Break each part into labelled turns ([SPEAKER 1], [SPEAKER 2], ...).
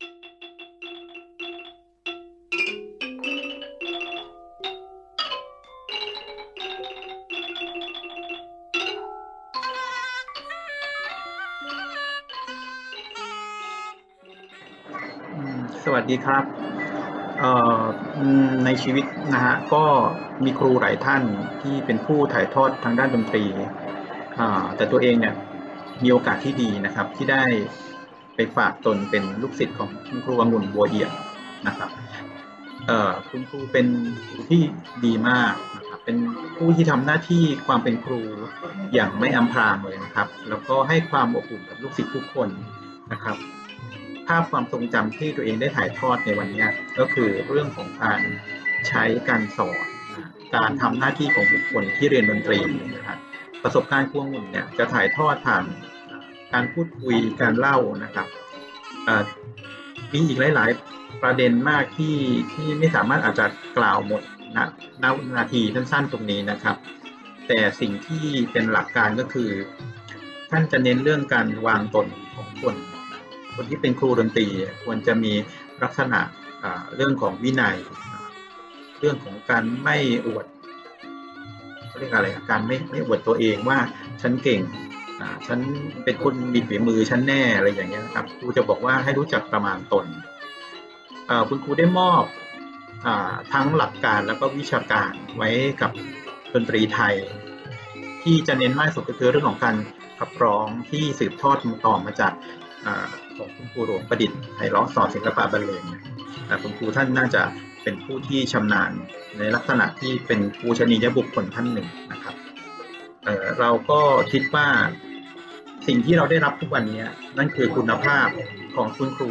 [SPEAKER 1] สวัสดีครับในชีวิตนะฮะก็มีครูหลายท่านที่เป็นผู้ถ่ายทอดทางด้านดนตรี แต่ตัวเองเนี่ยมีโอกาสที่ดีนะครับที่ได้ ไปฝากตนเป็นลูกศิษย์ของคุณครูองุ่นบัวเอี่ยมนะครับเอ่อคุณครูเป็นครูที่ดีมากนะครับเป็นผู้ที่ทำหน้าที่ความเป็นครูอย่างไม่อำพรางเลยนะครับ แล้วก็ให้ความอบอุ่นกับลูกศิษย์ทุกคนนะครับ ภาพความทรงจำที่ตัวเองได้ถ่ายทอดในวันนี้ก็คือเรื่องของการใช้การสอนการทำหน้าที่ของบุคคลที่เรียนดนตรีนะครับประสบการณ์ครูองุ่นเนี่ยจะถ่ายทอดผ่าน การพูดคุยการเล่านะครับอ่อมีอีกหลาย ๆ ประเด็นมากที่ที่ไม่สามารถอาจจะกล่าวหมดณณนาทีสั้น ๆ ตรงนี้นะครับ แต่สิ่งที่เป็นหลักการก็คือ ท่านจะเน้นเรื่องการวางตนของคน คนที่เป็นครูดนตรีควรจะมีลักษณะอ่าเรื่องของวินัย เรื่องของการไม่อวดเรียกอะไรการไม่ไม่อวดตัวเองว่าฉันเก่ง ฉันเป็นคนมีฝีมือฉันแน่อะไรอย่างเงี้ยนะครับครูจะบอกว่าให้รู้จักประมาณตนคุณครูได้มอบอทั้งหลักการแล้วก็วิชาการไว้กับดนตรีไทย ที่จะเน้นมากสุดก็คือเรื่องของการขับร้องที่สืบทอดต่อมาจากอของคุณครูหลวงประดิษฐ์ไพเราะสอนศิลปะบรรเลงเนี่ยอ่าคุณครูท่านน่าจะเป็นผู้ที่ชำนาญในลักษณะที่เป็นปูชนียบุคคลท่านหนึ่งนะครับเเราก็คิดว่า สิ่งที่เราได้รับทุกวันนี้นั่นคือคุณภาพของคุณครู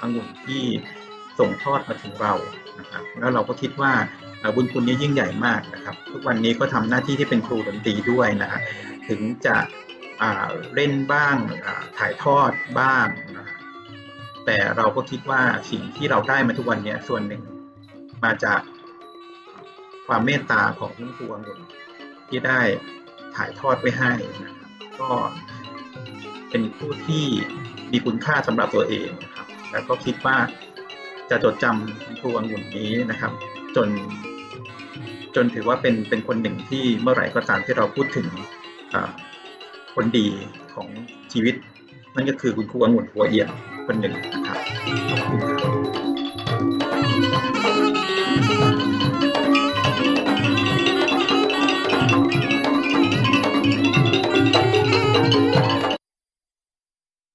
[SPEAKER 1] องุ่นที่ส่งทอดมาถึงเรานะครับแล้วเราก็คิดว่าบุญคุณนี้ยิ่งใหญ่มากนะครับ ทุกวันนี้ก็ทำหน้าที่ที่เป็นครูดนตรีด้วยนะฮะถึงจะเล่นบ้างถ่ายทอดบ้างนะแต่เราก็คิดว่าสิ่งที่เราได้มาทุกวันนี้ส่วนหนึ่งมาจากความเมตตาของคุณครูองุ่นที่ได้ถ่ายทอดไว้ให้นะครับก็ เป็นผู้ที่มีคุณค่าสำหรับตัวเองนะครับ แล้วก็คิดว่าจะจดจำคุณครูองุ่นนี้นะครับ จน จนถือว่าเป็นเป็นคนหนึ่งที่เมื่อไหร่ก็ตามที่เราพูดถึงคนดีของชีวิต นั่นก็คือคุณครูองุ่นหัวเอียดคนหนึ่งนะครับขอบคุณครับ